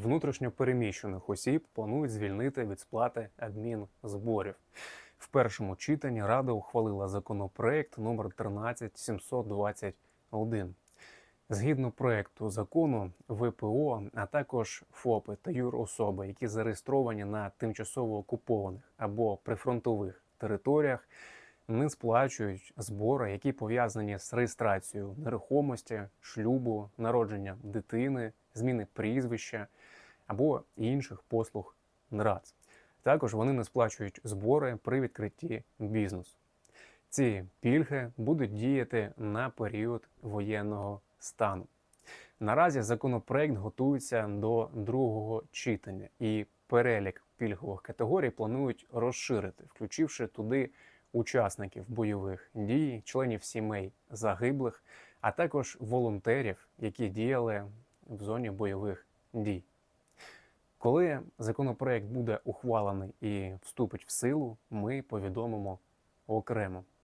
внутрішньо переміщених осіб планують звільнити від сплати адмінзборів. В першому читанні Рада ухвалила законопроект номер 13721. Згідно проекту закону, ВПО, а також ФОПи та юрособи, які зареєстровані на тимчасово окупованих або прифронтових територіях, не сплачують збори, які пов'язані з реєстрацією нерухомості, шлюбу, народження дитини, зміни прізвища або інших послуг НРАЦ. Також вони не сплачують збори при відкритті бізнесу. Ці пільги будуть діяти на період воєнного стану. Наразі законопроект готується до другого читання, і перелік пільгових категорій планують розширити, включивши туди учасників бойових дій, членів сімей загиблих, а також волонтерів, які діяли в зоні бойових дій. Коли законопроект буде ухвалений і вступить в силу, ми повідомимо окремо.